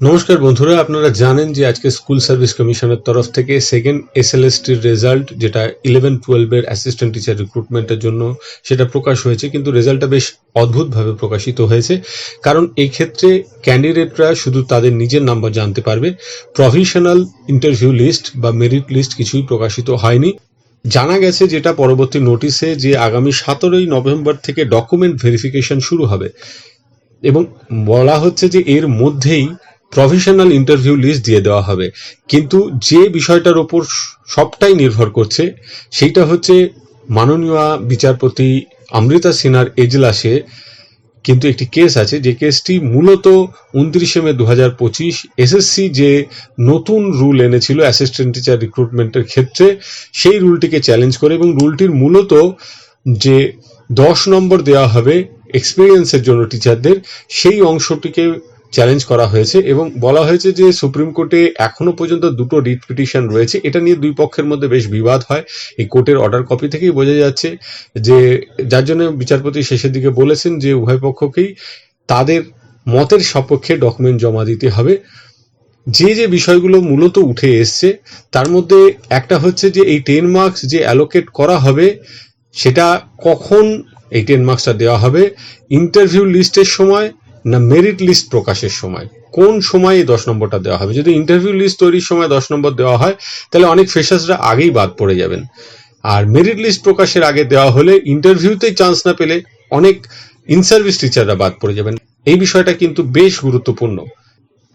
নমস্কার বন্ধুরা, আপনারা জানেন যে আজকে স্কুল সার্ভিস কমিশনের তরফ থেকে সেকেন্ড এস এসএলএসটির রেজাল্ট যেটা ইলেভেন টুয়েলভের অ্যাসিস্ট্যান্ট টিচার রিক্রুটমেন্টের জন্য সেটা প্রকাশ হয়েছে, কিন্তু রেজাল্টটা বেশ অদ্ভুতভাবে প্রকাশিত হয়েছে। কারণ এই ক্ষেত্রে ক্যান্ডিডেটরা শুধু তাদের নিজের নাম্বার জানতে পারবে প্রভিশনাল ইন্টারভিউ লিস্ট বা মেরিট লিস্ট কিছুই প্রকাশিত হয়নি। জানা গেছে যেটা পরবর্তী নোটিশে যে আগামী সতেরোই নভেম্বর থেকে ডকুমেন্ট ভেরিফিকেশন শুরু হবে। এবং বলা হচ্ছে যে এর মধ্যেই প্রফেশনাল ইন্টারভিউ লিস্ট দিয়ে দেওয়া হবে। কিন্তু যে বিষয়টার ওপর সবটাই নির্ভর করছে, সেইটা হচ্ছে মাননীয় বিচারপতি অমৃতা সিনহার এজলাসে কিন্তু একটি কেস আছে। যে কেসটি মূলত উনত্রিশে মে দু হাজার পঁচিশ এসএসসি যে নতুন রুল এনেছিল অ্যাসিস্ট্যান্ট টিচার রিক্রুটমেন্টের ক্ষেত্রে, সেই রুলটিকে চ্যালেঞ্জ করে এবং রুলটির মূলত যে দশ নম্বর দেওয়া হবে এক্সপিরিয়েন্সের জন্য টিচারদের সেই অংশটিকে চ্যালেঞ্জ করা হয়েছে এবং বলা হয়েছে যে সুপ্রিম কোর্টে এখনও পর্যন্ত দুটো রিট পিটিশন রয়েছে। এটা নিয়ে দুই পক্ষের মধ্যে বেশ বিবাদ হয়। এই কোর্টের অর্ডার কপি থেকেই বোঝা যাচ্ছে যে যার জন্য বিচারপতি শেষের দিকে বলেছেন যে উভয় পক্ষকেই তাদের মতের সপক্ষে ডকুমেন্ট জমা দিতে হবে। যে যে বিষয়গুলো মূলত উঠে এসছে, তার মধ্যে একটা হচ্ছে যে এই টেন মার্কস যে অ্যালোকেট করা হবে, সেটা কখন এই টেন মার্কসটা দেওয়া হবে? ইন্টারভিউ লিস্টের সময় না মেরিট লিস্ট প্রকাশের সময়? কোন সময় দশ নম্বরটা দেওয়া হবে? যদি ইন্টারভিউ লিস্ট তৈরির সময় দশ নম্বর দেওয়া হয়, তাহলে অনেক ফ্রেশার্সরা আগেই বাদ পড়ে যাবেন। আর মেরিট লিস্ট প্রকাশের আগে দেওয়া হলে ইন্টারভিউতেই চান্স না পেলে অনেক ইন সার্ভিস টিচাররা বাদ পড়ে যাবেন। এই বিষয়টা কিন্তু বেশ গুরুত্বপূর্ণ।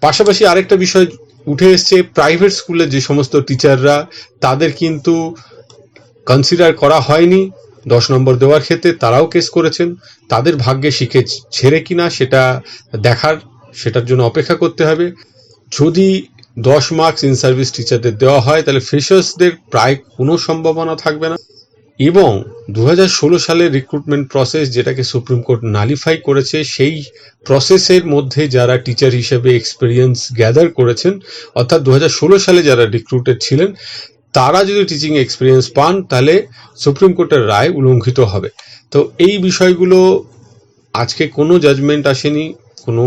পাশাপাশি আরেকটা বিষয় উঠে এসছে প্রাইভেট স্কুলের যে সমস্ত টিচাররা তাদের কিন্তু কনসিডার করা হয়নি। দশ নম্বর দেওয়ার ক্ষেত্রে তারাও কেস করেছেন। তাদের ভাগ্যে শিখে ছেড়ে কিনা সেটা দেখার, সেটার জন্য অপেক্ষা করতে হবে। যদি দশ মার্কস ইন সার্ভিস টিচারদের দেওয়া হয়, তাহলে ফ্রেশার্সদের প্রায় কোনো সম্ভাবনা থাকবে না। এবং দু সালের রিক্রুটমেন্ট প্রসেস যেটাকে সুপ্রিম কোর্ট নালিফাই করেছে, সেই প্রসেসের মধ্যে যারা টিচার হিসেবে এক্সপিরিয়েন্স গ্যাদার করেছেন, অর্থাৎ দু হাজার ষোলো সালে যারা রিক্রুটেড ছিলেন তারা যদি টিচিং এক্সপিরিয়েন্স পান, তাহলে সুপ্রিম কোর্টের রায় উল্লঙ্ঘিত হবে। তো এই বিষয়গুলো আজকে কোনো জাজমেন্ট আসেনি, কোনো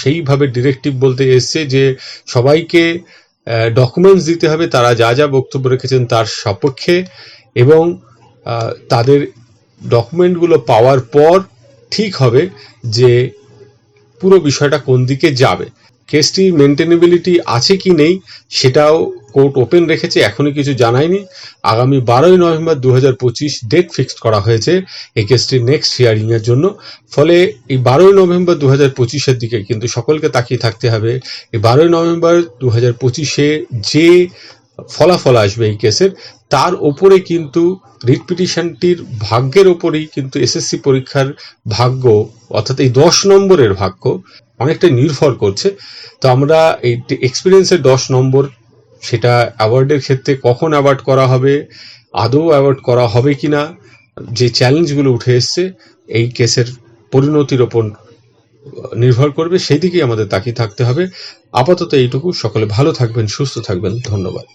সেইভাবে ডিরেক্টিভ বলতে এসছে যে সবাইকে ডকুমেন্টস দিতে হবে, তারা যা যা বক্তব্য রেখেছেন তার সপক্ষে এবং তাদের ডকুমেন্টগুলো পাওয়ার পর ঠিক হবে যে পুরো বিষয়টা কোন দিকে যাবে। কেসটি মেনটেনেবিলিটি আছে কি নেই, সেটাও কোর্ট ওপেন রেখেছে, এখনই কিছু জানায়নি। আগামী বারোই নভেম্বর দু হাজার পঁচিশ ডেট ফিক্সড করা হয়েছে এই কেসটির নেক্সট হিয়ারিং এর জন্য। ফলে এই বারোই নভেম্বর দু হাজার পঁচিশের দিকে কিন্তু সকলকে তাকিয়ে থাকতে হবে, এই বারোই নভেম্বর দু হাজার পঁচিশে যে ফলাফল আসবে এই কেসের, তার ওপরে কিন্তু রিট পিটিশনটির ভাগ্যের ওপরেই কিন্তু এসএসসি পরীক্ষার ভাগ্য, অর্থাৎ এই দশ নম্বরের ভাগ্য অনেকটা নির্ভর করছে। তো আমরা এই এক্সপিরিয়েন্সের দশ নম্বর সেটা অ্যাওয়ার্ডের ক্ষেত্রে কখন অ্যাওয়ার্ড করা হবে, আদৌ অ্যাওয়ার্ড করা হবে কি না যে চ্যালেঞ্জগুলো উঠে এসছে, এই কেসের পরিণতির ওপর নির্ভর করবে, সেই দিকেই আমাদের তাকিয়ে থাকতে হবে। আপাতত এইটুকু, সকলে ভালো থাকবেন, সুস্থ থাকবেন, ধন্যবাদ।